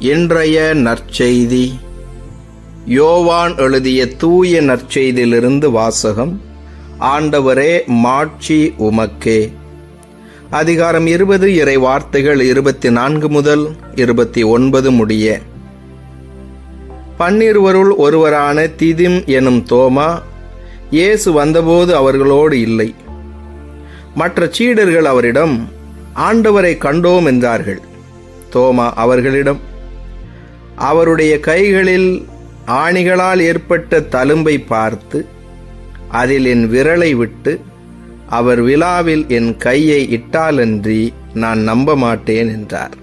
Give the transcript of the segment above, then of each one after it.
இன்றைய நற்செய்தி. யோவான் எழுதிய தூய நற்செய்தியிலிருந்து வாசகம் ஆண்டவரே மாட்சி உமக்கே. அதிகாரம் இருபது இறை வார்த்தைகள் இருபத்தி நான்கு முதல் இருபத்தி ஒன்பது முடிய. பன்னிருவருள் ஒருவரான திதிம் எனும் தோமா இயேசு வந்தபோது அவர்களோடு இல்லை. மற்ற சீடர்கள் அவரிடம் ஆண்டவரை கண்டோம் என்றார்கள். தோமா அவர்களிடம் அவருடைய கைகளில் ஆணிகளால் ஏற்பட்ட தழும்பை பார்த்து அதில் என் விரலை விட்டு அவர் விழாவில் என் கையை இட்டாலன்றி நான் நம்ப மாட்டேன் என்றார்.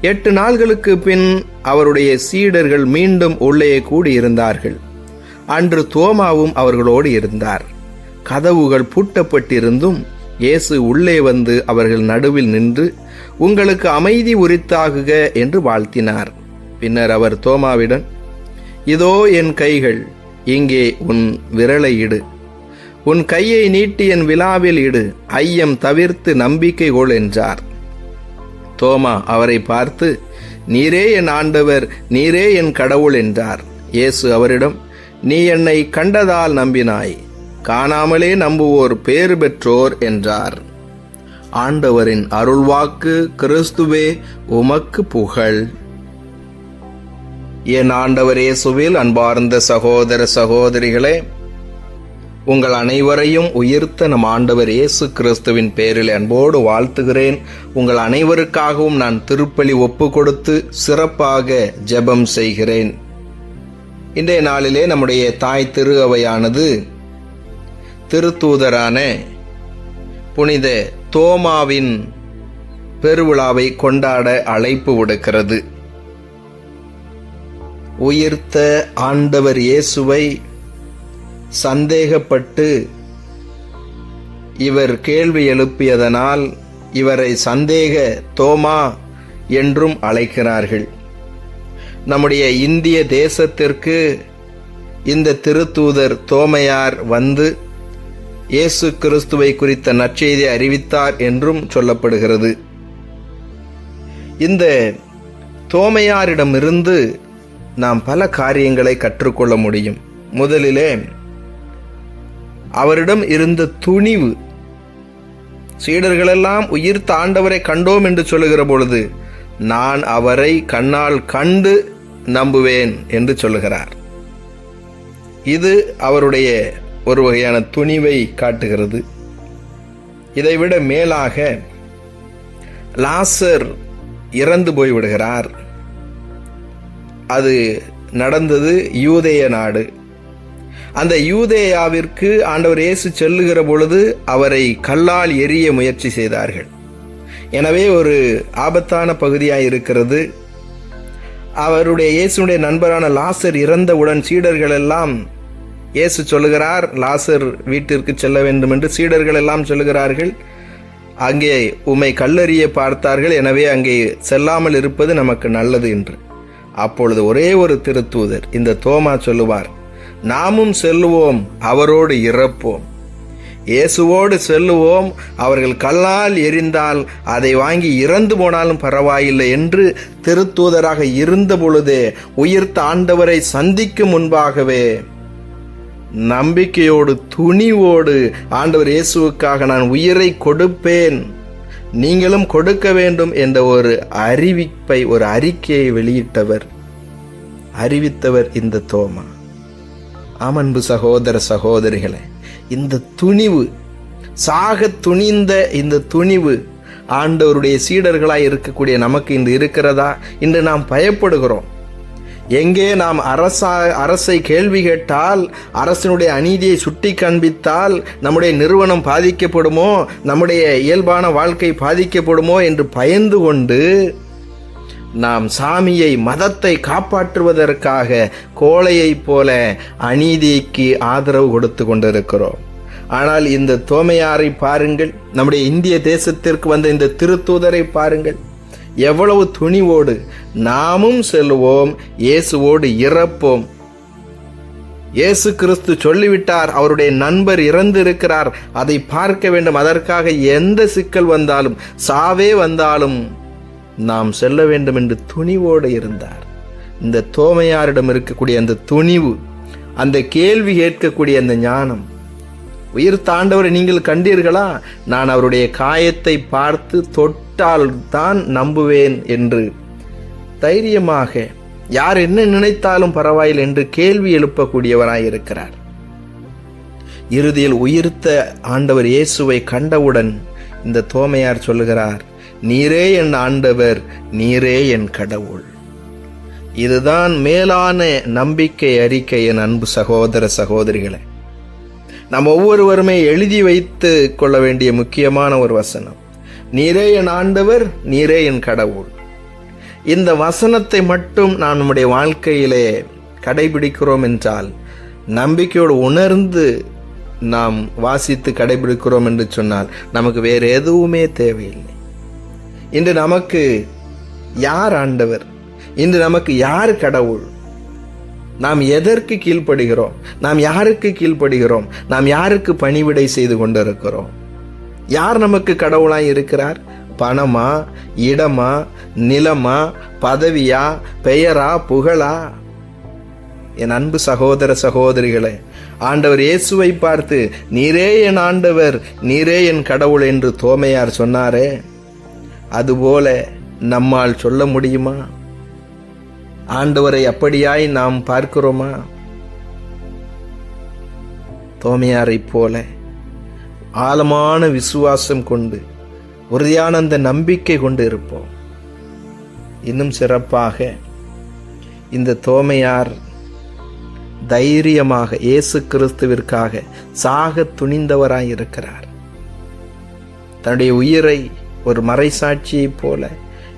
எட்டு நாள்களுக்கு பின் அவருடைய சீடர்கள் மீண்டும் உள்ளே கூடியிருந்தார்கள். அன்று தோமாவும் அவர்களோடு இருந்தார். கதவுகள் பூட்டப்பட்டிருந்தும் இயேசு உள்ளே வந்து அவர்கள் நடுவில் நின்று உங்களுக்கு அமைதி உரித்தாகுக என்று வாழ்த்தினார். பின்னர் அவர் தோமாவிடன் இதோ என் கைகள் இங்கே உன் விரலை இடு. உன் கையை நீட்டி என் விழாவில் இடு. ஐயம் தவிர்த்து நம்பிக்கை கொள் என்றார். தோமா அவரை பார்த்து நீரே என் ஆண்டவர் நீரே என் கடவுள் என்றார். இயேசு அவரிடம் நீ என்னை கண்டதால் நம்பினாய். காணாமலே நம்புவோர் பேறு பெற்றோர் என்றார். ஆண்டவரின் அருள்வாக்கு கிறிஸ்துவே உமக்கு புகழ். என் ஆண்டவர் இயேசுவில் அன்பார்ந்த சகோதர சகோதரிகளே உங்கள் அனைவரையும் உயிர்த்த நம் ஆண்டவர் இயேசு கிறிஸ்துவின் பேரில் அன்போடு வாழ்த்துகிறேன். உங்கள் அனைவருக்காகவும் நான் திருப்பலி ஒப்பு கொடுத்து சிறப்பாக ஜெபம் செய்கிறேன். இன்றைய நாளிலே நம்முடைய தாய் திரு அவையானது திருத்தூதரான புனித தோமாவின் பெருவிழாவை கொண்டாட அழைப்பு விடுக்கிறது. உயிர்த்த ஆண்டவர் இயேசுவை சந்தேகப்பட்டு இவர் கேள்வி எழுப்பியதனால் இவரை சந்தேக தோமா என்றும் அழைக்கிறார்கள். நம்முடைய இந்திய தேசத்திற்கு இந்த திருத்தூதர் தோமையார் வந்து இயேசு கிறிஸ்துவை குறித்த நற்செய்தி அறிவித்தார் என்றும் சொல்லப்படுகிறது. இந்த தோமையாரிடமிருந்து நாம் பல காரியங்களை கற்றுக்கொள்ள முடியும். முதலிலே அவரிடம் இருந்த துணிவு சீடர்களெல்லாம் உயிர் தாண்டவரை கண்டோம் என்று சொல்லுகிற பொழுது நான் அவரை கண்ணால் கண்டு நம்புவேன் என்று சொல்லுகிறார். இது அவருடைய ஒரு வகையான துணிவை காட்டுகிறது. இதைவிட மேலாக லாசர் இறந்து போய்விடுகிறார். அது நடந்தது யூதேய நாடு. அந்த யூதேயாவிற்கு ஆண்டவர் இயேசு செல்லுகிற பொழுது அவரை கல்லால் எரிய முயற்சி செய்தார்கள். எனவே ஒரு ஆபத்தான பகுதியாக இருக்கிறது. அவருடைய இயேசுடைய நண்பரான லாசர் இறந்தவுடன் சீடர்கள் எல்லாம் இயேசு சொல்லுகிறார் லாசர் வீட்டிற்கு செல்ல வேண்டும் என்று சீடர்கள் எல்லாம் சொல்லுகிறார்கள். அங்கே உம்மை கல்லறிய பார்த்தார்கள். எனவே அங்கே செல்லாமல் இருப்பது நமக்கு நல்லது என்று. அப்பொழுது ஒரே ஒரு திருத்தூதர் இந்த தோமா சொல்லுவார் நாமும் செல்லுவோம் அவரோடு இறப்போம். இயேசுவோடு செல்லுவோம் அவர்கள் கல்லால் எரிந்தால் அதை வாங்கி இறந்து போனாலும் பரவாயில்லை என்று திருத்தூதராக இருந்த பொழுதே உயிர்த்த ஆண்டவரை சந்திக்கும் முன்பாகவே நம்பிக்கையோடு துணிவோடு ஆண்டவர் இயேசுவுக்காக நான் உயிரை கொடுப்பேன். நீங்களும் கொடுக்க வேண்டும் என்ற ஒரு அறிவிப்பை ஒரு அறிக்கையை வெளியிட்டவர் அறிவித்தவர் இந்த தோமா. அமன்பு சகோதர சகோதரிகளே இந்த துணிவு சாக துணிந்த இந்த துணிவு ஆண்டவருடைய சீடர்களாய் இருக்கக்கூடிய நமக்கு இன்று இருக்கிறதா? இன்று நாம் பயப்படுகிறோம். எங்கே நாம் அரசா அரசை கேள்வி கேட்டால் அரசினுடைய அநீதியை சுட்டி காண்பித்தால் நம்முடைய நிறுவனம் பாதிக்கப்படுமோ நம்முடைய இயல்பான வாழ்க்கை பாதிக்கப்படுமோ என்று பயந்து கொண்டு நாம் சாமியை மதத்தை காப்பாற்றுவதற்காக கோழையைப் போல அநீதிக்கு ஆதரவு கொடுத்து கொண்டிருக்கிறோம். ஆனால் இந்த தோமையாரை பாருங்கள் நம்முடைய இந்திய தேசத்திற்கு வந்த இந்த திருத்தூதரை பாருங்கள். எவ்வளவு துணிவோடு நாமும் செல்வோம் இயேசுவோடு இறப்போம். இயேசு கிறிஸ்து சொல்லிவிட்டார் அவருடைய நண்பர் இறந்திருக்கிறார். அதை பார்க்க வேண்டும். அதற்காக எந்த சிக்கல் வந்தாலும் சாவே வந்தாலும் நாம் செல்ல வேண்டும் என்று துணிவோடு இருந்தார். இந்த தோமையாரிடம் இருக்கக்கூடிய அந்த துணிவு அந்த கேள்வி கேட்கக்கூடிய அந்த ஞானம் உயிர் தாண்டவரை நீங்கள் கண்டீர்களா? நான் அவருடைய காயத்தை பார்த்து தொட்டால் தான் நம்புவேன் என்று. தைரியமாக யார் என்ன நினைத்தாலும் பரவாயில்லை என்று கேள்வி எழுப்பக்கூடியவராய் இருக்கிறார் இறுதியில் உயிர்த்த ஆண்டவர் இயேசுவை கண்டவுடன் இந்த தோமையார் சொல்லுகிறார் நீரே என் ஆண்டவர் நீரே என் கடவுள். இதுதான் மேலான நம்பிக்கை அறிக்கை என் அன்பு சகோதர சகோதரிகளை. நாம் ஒவ்வொருவருமே எழுதி வைத்து கொள்ள வேண்டிய முக்கியமான ஒரு வசனம். நீரே என் ஆண்டவர் நீரே என் கடவுள். இந்த வசனத்தை மட்டும் நான் நம்முடைய வாழ்க்கையிலே கடைபிடிக்கிறோம் என்றால் நம்பிக்கையோடு உணர்ந்து நாம் வாசித்து கடைபிடிக்கிறோம் என்று சொன்னால் நமக்கு வேறு எதுவுமே தேவையில்லை. இன்று நமக்கு யார் ஆண்டவர்? இன்று நமக்கு யார் கடவுள்? நாம் எதற்கு கீழ்ப்படுகிறோம்? நாம் யாருக்கு கீழ்ப்படுகிறோம்? நாம் யாருக்கு பணிவிடை செய்து கொண்டிருக்கிறோம்? யார் நமக்கு கடவுளாய் இருக்கிறார்? பணமா இடமா நிலமா பதவியா பெயரா புகழா? என் அன்பு சகோதர சகோதரிகளே ஆண்டவர் இயேசுவை பார்த்து நீரே என் ஆண்டவர் நீரே என் கடவுள் என்று தோமையார் சொன்னாரே அதுபோல நம்மால் சொல்ல முடியுமா? ஆண்டவரை அப்படியாய் நாம் பார்க்கிறோமா? தோமையாரைப் போல ஆழமான விசுவாசம் கொண்டு உறுதியான அந்த நம்பிக்கை கொண்டு இருப்போம். இன்னும் சிறப்பாக இந்த தோமையார் தைரியமாக இயேசு கிறிஸ்துவிற்காக சாக துணிந்தவராய் இருக்கிறார். தன்னுடைய உயிரை ஒரு மறைசாட்சியைப் போல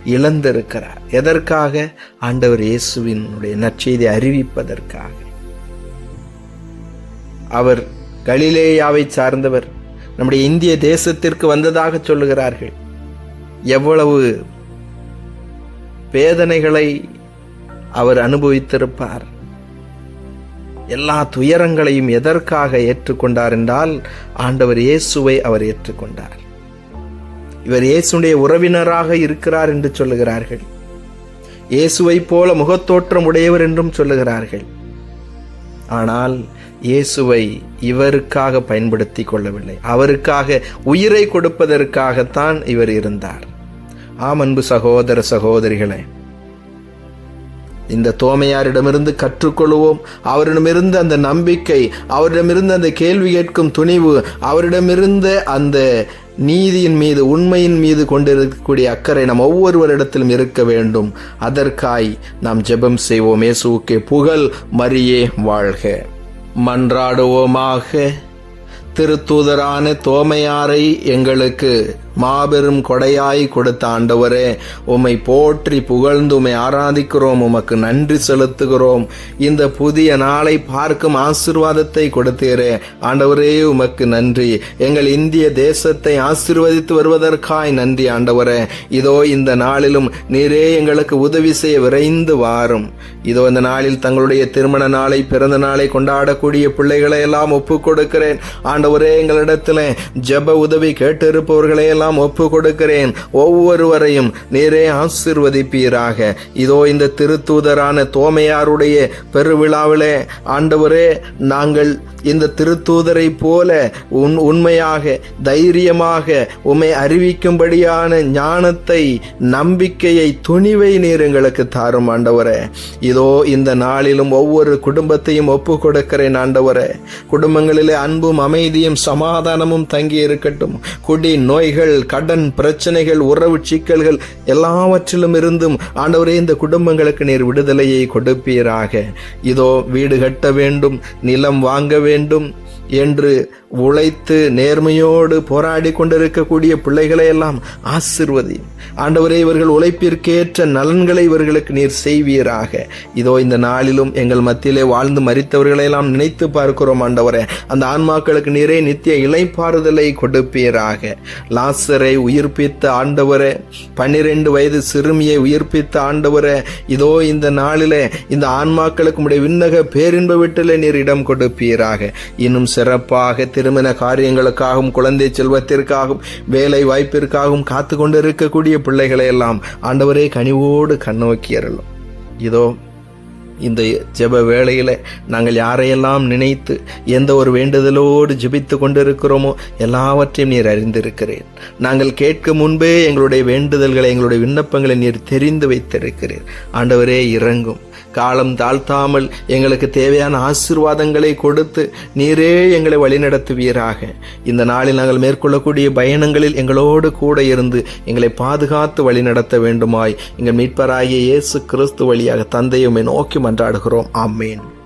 இழந்திருக்கிறார். எதற்காக? ஆண்டவர் இயேசுவினுடைய நற்செய்தி அறிவிப்பதற்காக. அவர் கலிலேயாவை சார்ந்தவர் நம்முடைய இந்திய தேசத்திற்கு வந்ததாக சொல்லுகிறார்கள். எவ்வளவு வேதனைகளை அவர் அனுபவித்திருப்பார். எல்லா துயரங்களையும் எதற்காக ஏற்றுக்கொண்டார் என்றால் ஆண்டவர் இயேசுவை அவர் ஏற்றுக்கொண்டார். இவர் இயேசுடைய உறவினராக இருக்கிறார் என்று சொல்லுகிறார்கள். இயேசுவைப் போல முகத்தோற்றம் உடையவர் என்றும் சொல்லுகிறார்கள். ஆனால் இயேசுவை இவருக்காக பயன்படுத்தி கொள்ளவில்லை. அவருக்காக உயிரை கொடுப்பதற்காகத்தான் இவர் இருந்தார். ஆம் அன்பு சகோதர சகோதரிகளே. இந்த தோமையாரிடமிருந்து கற்றுக்கொள்வோம். அவரிடமிருந்து அந்த நம்பிக்கை அவரிடமிருந்து அந்த கேள்வி கேட்கும் துணிவு அவரிடமிருந்து அந்த நீதியின் மீது உண்மையின் மீது கொண்டிருக்கக்கூடிய அக்கறை நம் ஒவ்வொருவரிடத்திலும் இருக்க வேண்டும். அதற்காய் நாம் ஜெபம் செய்வோம். இயேசுவுக்கு புகழ் மரியே வாழ்க. மன்றாடுவோமாக. திருத்தூதரான தோமையாரை எங்களுக்கு மாபெரும் கொடையாய் கொடுத்த ஆண்டவரே உம்மை போற்றி புகழ்ந்து உம்மை ஆராதிக்கிறோம் உமக்கு நன்றி செலுத்துகிறோம். இந்த புதிய நாளை பார்க்கும் ஆசிர்வாதத்தை கொடுத்தீரே. ஆண்டவரே உமக்கு நன்றி. எங்கள் இந்திய தேசத்தை ஆசிர்வதித்து வருவதற்காய் நன்றி ஆண்டவரே. இதோ இந்த நாளிலும் நீரே எங்களுக்கு உதவி செய்ய விரைந்து வாரும். இதோ இந்த நாளில் தங்களுடைய திருமண நாளை பிறந்த நாளை கொண்டாடக்கூடிய பிள்ளைகளை எல்லாம் ஒப்புக் கொடுக்கிறேன் ஆண்டவரே எங்களிடத்தில் ஜெப உதவி கேட்டிருப்பவர்களை எல்லாம் ஒப்பு கொடுக்கிறேன் ஒவ்வொருவரையும் நீரே ஆசிர்வதிப்பீராக. இதோ இந்த திருத்தூதரான தோமையாருடைய பெருவிழாவிலே ஆண்டவரே நாங்கள் இந்த திருத்தூதரை போல உன் உண்மையாக தைரியமாக உம்மை அறிவிக்கும்படியான ஞானத்தை நம்பிக்கையை துணிவை நீர் எங்களுக்கு தாரும் ஆண்டவரே. இதோ இந்த நாளிலும் ஒவ்வொரு குடும்பத்தையும் ஒப்பு கொடுக்கிறேன் ஆண்டவரே. குடும்பங்களிலே அன்பும் அமைதியும் சமாதானமும் தங்கி இருக்கட்டும் குடி நோய்கள் கடன் பிரச்சனைகள் உறவு சிக்கல்கள் எல்லாவற்றிலும் இருந்தும் ஆண்டவரே இந்த குடும்பங்களுக்கு நீர் விடுதலையை கொடுப்பீராக. இதோ வீடு கட்ட வேண்டும் நிலம் வாங்க வேண்டும் என்று உழைத்து நேர்மையோடு போராடி கொண்டிருக்கக்கூடிய பிள்ளைகளை எல்லாம் ஆசிர்வதி ஆண்டவரே இவர்கள் உழைப்பிற்கேற்ற நலன்களை இவர்களுக்கு நீர் செய்வீராக. இதோ இந்த நாளிலும் எங்கள் மத்தியிலே வாழ்ந்து மறித்தவர்களை எல்லாம் நினைத்து பார்க்கிறோம் ஆண்டவரே. அந்த ஆன்மாக்களுக்கு நீரே நித்திய இலைப்பாறுதலை கொடுப்பீராக. லாசரை உயிர்ப்பித்த ஆண்டவரே பன்னிரெண்டு வயது சிறுமியை உயிர்ப்பித்த ஆண்டவரே இதோ இந்த நாளிலே இந்த ஆன்மாக்களுக்கு உடைய விண்ணக பேரின்ப வீட்டிலே நீர் இடம் கொடுப்பீராக. இன்னும் சிறப்பாக திருமண காரியங்களுக்காகவும் குழந்தை செல்வத்திற்காகவும் வேலை வாய்ப்பிற்காகவும் காத்து கொண்டிருக்கக்கூடிய பிள்ளைகளை எல்லாம் ஆண்டவரே கனிவோடு கண்ணோக்கியறலும் இதோ இந்த ஜெப வேளையில் நாங்கள் யாரையெல்லாம் நினைத்து எந்த ஒரு வேண்டுதலோடு ஜெபித்து கொண்டிருக்கிறோமோ எல்லாவற்றையும் நீர் அறிந்திருக்கிறேன் நாங்கள் கேட்க முன்பே எங்களுடைய வேண்டுதல்களை எங்களுடைய விண்ணப்பங்களை நீர் தெரிந்து வைத்திருக்கிறீர். ஆண்டவரே இறங்கும். காலம் தாழ்த்தாமல் எங்களுக்கு தேவையான ஆசிர்வாதங்களை கொடுத்து நீரே எங்களை வழிநடத்துவீராக. இந்த நாளில் நாங்கள் மேற்கொள்ளக்கூடிய பயணங்களில் எங்களோடு கூட இருந்து எங்களை பாதுகாத்து வழிநடத்த வேண்டுமாய் எங்கள் மீட்பராகிய இயேசு கிறிஸ்து வழியாக தந்தையுமே நோக்கி மன்றாடுகிறோம். ஆமேன்.